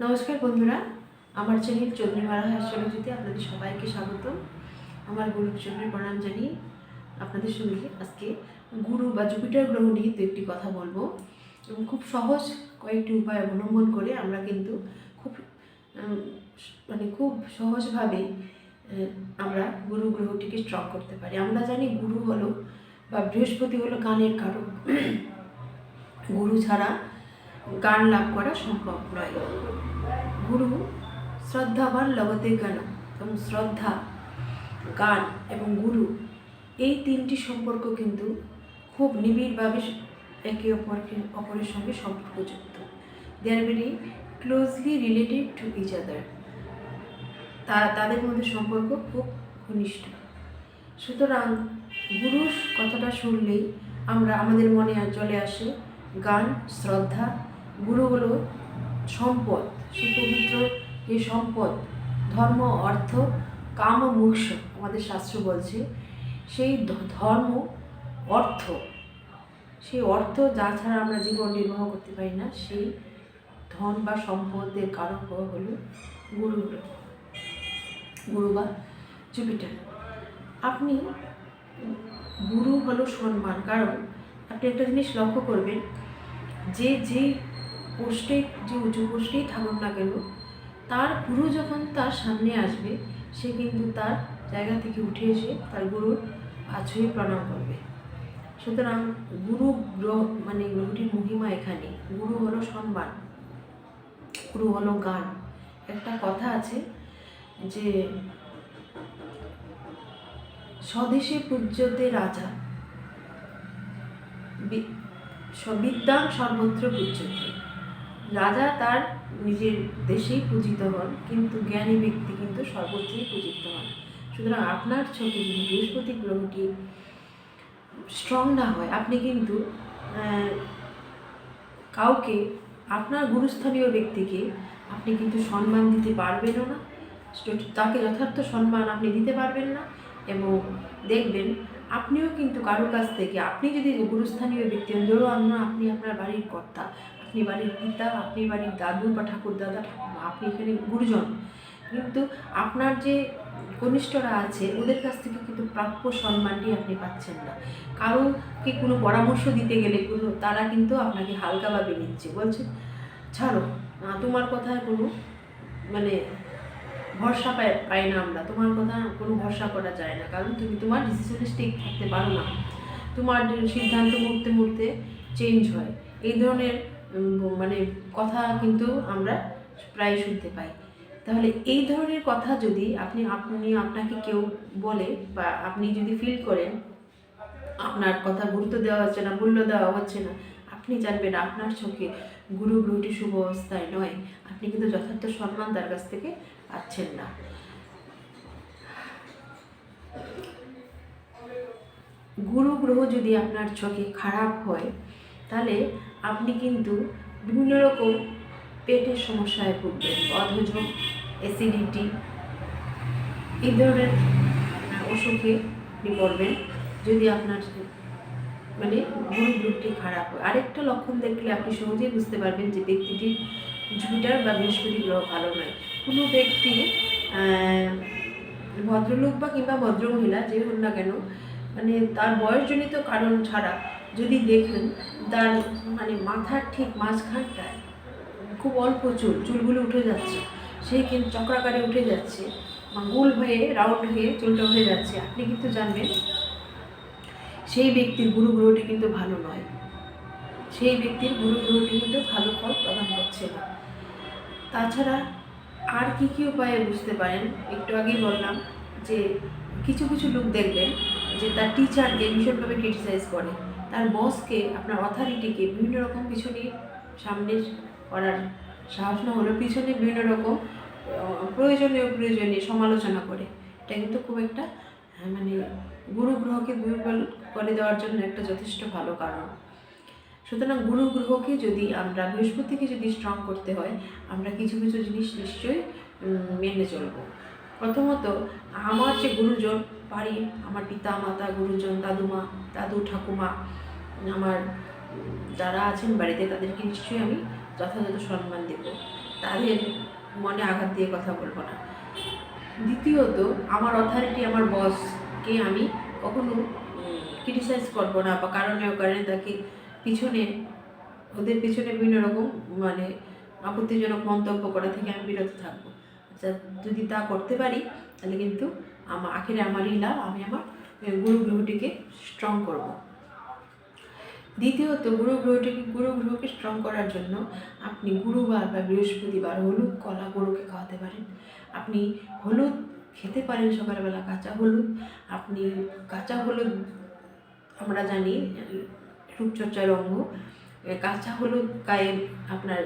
নমস্কার বন্ধুরা, আমার চ্যানেল চন্দ্রমারা হাস্যলজিতে আপনাদের সবাইকে স্বাগত আমার গুরুর চন্দ্রের প্রণাম জানিয়ে আপনাদের সঙ্গে আজকে গুরু বা জুপিটার গ্রহ নিয়ে দু একটি কথা বলব এবং খুব সহজ কয়েকটি উপায় অবলম্বন করে আমরা কিন্তু খুব মানে খুব সহজভাবে আমরা গুরু গ্রহটিকে স্ট্রং করতে পারি। আমরা জানি গুরু হলো বা বৃহস্পতি হলো কানের কারক। গুরু ছাড়া গান লাভ করা সম্ভব নয়। গুরু শ্রদ্ধাবান লগতে গান এবং শ্রদ্ধা, গান এবং গুরু এই তিনটি সম্পর্ক কিন্তু খুব নিবিড়ভাবে একে অপরকে, অপরের সঙ্গে সম্পর্কযুক্ত। They are very closely related to each other তারা, তাদের মধ্যে সম্পর্ক খুব ঘনিষ্ঠ। সুতরাং গুরুর কথাটা শুনলেই আমরা, আমাদের মনে আর চলে আসে গান, শ্রদ্ধা গুরু হলো সম্পদ সে পবিত্র যে সম্পদ, ধর্ম, অর্থ, কাম, মোক্ষ, আমাদের শাস্ত্র বলছে। সেই ধর্ম, অর্থ, সেই অর্থ যা ছাড়া আমরা জীবন নির্বাহ করতে পারি না, সেই ধন বা সম্পদের কারণ হলো গুরু গুরু বা জুপিটার। আপনি গুরু হলো সম্মান, কারণ আপনি একটা জিনিস লক্ষ্য করবেন, যে যে পোস্টে যে উঁচু পোস্টেই থাকুক না কেন, তার গুরু যখন তার সামনে আসবে, সে কিন্তু তার জায়গা থেকে উঠে এসে তার গুরুর আছুয়ে প্রণাম করবে। সুতরাং গুরু গ্রহ মানে গ্রহটির মহিমা এখানে। গুরু হলো সম্মান, গুরু হলো গান। একটা কথা আছে যে, স্বদেশে পূজ্যতে রাজা। বি- স- বিদ্যান সর্বত্র পূজ্যতে। রাজা তার নিজের দেশেই পূজিত হন, কিন্তু জ্ঞানী ব্যক্তি কিন্তু সর্বত্রই পূজিত হন। সুতরাং আপনার ছবি যদি বৃহস্পতি গ্রহটি স্ট্রং না হয়, আপনি কিন্তু কাউকে, আপনার গুরুস্থানীয় ব্যক্তিকে আপনি কিন্তু সম্মান দিতে পারবেনও না। তাকে যথার্থ সম্মান আপনি দিতে পারবেন না এবং দেখবেন আপনিও কিন্তু কারও কাছ থেকে, আপনি যদি গুরুস্থানীয় ব্যক্তি ধরো আমরা আপনি আপনার বাড়ির কর্তা আপনি বাড়ির পিতা আপনি বাড়ির দাদু বা ঠাকুর দাদা ঠাকুমা আপনি এখানে গুরুজন। কিন্তু আপনার যে কনিষ্ঠরা আছে ওদের কাছ থেকে কিন্তু প্রাপ্য সম্মানটি আপনি পাচ্ছেন না। কারোকে কোনো পরামর্শ দিতে গেলে কোনো তারা কিন্তু আপনাকে হালকাভাবে নিচ্ছে। বলছে ছাড়ো আহ, তোমার কথায় কোনো মানে ভরসা পায় পাই না আমরা। তোমার কথা কোনো ভরসা করা যায় না। কারণ তুমি তোমার ডিসিশনে স্টিক থাকতে পারো না। তোমার সিদ্ধান্ত মুহূর্তে মুহূর্তে চেঞ্জ হয়। এই ধরনের মানে কথা কিন্তু আমরা প্রায় শুনতে পাই। তাহলে এই ধরনের কথা যদি আপনি আপনি আপনাকে কেউ বলে বা আপনি যদি ফিল করেন, আপনার কথা গুরুত্ব দেওয়া হচ্ছে না, মূল্য দেওয়া হচ্ছে না, আপনি জানবেন আপনার চোখে গুরু গ্রহটি শুভ অবস্থায় নয়। আপনি কিন্তু যথার্থ সম্মান তার কাছ থেকে পাচ্ছেন না। গুরু গ্রহ যদি আপনার চোখে খারাপ হয়, তাহলে আপনি কিন্তু বিভিন্ন রকম পেটের সমস্যায় ভুগবেন অধহজম অ্যাসিডিটি এই ধরনের অসুখে পড়বেন। যদি আপনার মানে গুরু গ্রহটি খারাপ হয়, আরেকটা লক্ষণ দেখলে আপনি সহজেই বুঝতে পারবেন যে ব্যক্তিটির জুপিটার বা বৃহস্পতি গ্রহ ভালো নয়। কোনো ব্যক্তি ভদ্রলোক বা কিংবা ভদ্রমহিলা যে হোক না কেন মানে তার বয়সজনিত কারণ ছাড়া যদি দেখেন তার মানে মাথার ঠিক মাঝখানটায়, খুব অল্প চুল, চুলগুলো উঠে যাচ্ছে। সে কিন্তু চক্রাকারে উঠে যাচ্ছে গোল হয়ে, রাউন্ড হয়ে চুলটা উঠে যাচ্ছে। আপনি কিন্তু জানবেন, সেই ব্যক্তির গুরু গ্রহটি কিন্তু ভালো নয়। সেই ব্যক্তির গুরু গ্রহটি কিন্তু ভালো ফল প্রদান করছে না। তাছাড়া আর কি কি উপায়ে বুঝতে পারেন? একটু আগেই বললাম যে, কিছু কিছু লোক দেখবেন যে তার টিচারকে ভীষণভাবে ক্রিটিসাইজ করে। তার বসকে আপনার অথরিটিকে বিভিন্ন রকম পিছনে সামনে করার সাহস না হলেও পিছনে বিভিন্ন রকম প্রয়োজনীয় প্রয়োজনীয় সমালোচনা করে। এটা কিন্তু খুব একটা মানে গুরু গ্রহকে দুর্বল করে দেওয়ার জন্য একটা যথেষ্ট ভালো কারণ। সুতরাং গুরু গ্রহকে যদি আমরা, বৃহস্পতিকে যদি স্ট্রং করতে হয়, আমরা কিছু কিছু জিনিস নিশ্চয়ই মেনে চলব। প্রথমত, আমার যে গুরুজন, বাড়ির, আমার পিতা মাতা গুরুজন, দাদুমা, দাদু, ঠাকুমা আমার যারা আছেন বাড়িতে, তাদেরকে নিশ্চয়ই আমি যথাযথ সম্মান দেব। তাদের মনে আঘাত দিয়ে কথা বলব না। দ্বিতীয়ত, আমার অথরিটি আমার বসকে আমি কখনো ক্রিটিসাইজ করব না বা কারণে কারণে তাকে পিছনে, ওদের পিছনে বিভিন্ন রকম মানে আপত্তিজনক মন্তব্য করা থেকে আমি বিরত থাকব। আচ্ছা যদি তা করতে পারি, তাহলে কিন্তু আমার আখেরে আমারই লাভ, আমি আমার গুরু গ্রহটিকে স্ট্রং করব। দ্বিতীয়ত, গুরু গ্রহটিকে গুরু গ্রহকে স্ট্রং করার জন্য আপনি গুরুবার বা বৃহস্পতিবার হলুদ কলা গরুকে খাওয়াতে পারেন। আপনি হলুদ খেতে পারেন সকালবেলা, কাঁচা হলুদ। আপনি কাঁচা হলুদ, আমরা জানি, রূপচর্চার অঙ্গ। কাঁচা হলুদ গায়ে আপনার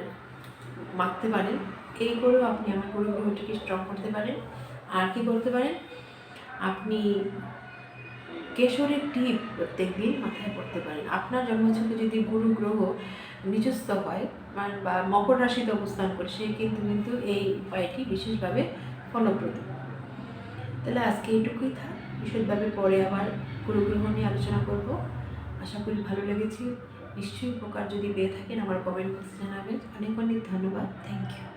মাখতে পারেন। এই করেও আপনি আমার গরু গ্রহটিকে স্ট্রং করতে পারেন। আর কি করতে পারেন? আপনি কেশরের টিপ প্রত্যেক দিন মাথায় পড়তে পারেন। আপনার জন্মছকে যদি গুরু গ্রহ নিচস্থ হয়, বা- মকর রাশিতে অবস্থান করে, সে কিন্তু কিন্তু এই উপায়টি বিশেষভাবে ফলপ্রদ। তাহলে আজকে এইটুকুই থাক। বিশদভাবে পরে আবার গুরু গ্রহ নিয়ে আলোচনা করব। আশা করি ভালো লেগেছে। নিশ্চয়ই উপকার যদি পেয়ে থাকেন, আমার কমেন্ট বক্সে জানাবেন। অনেক অনেক ধন্যবাদ। Thank you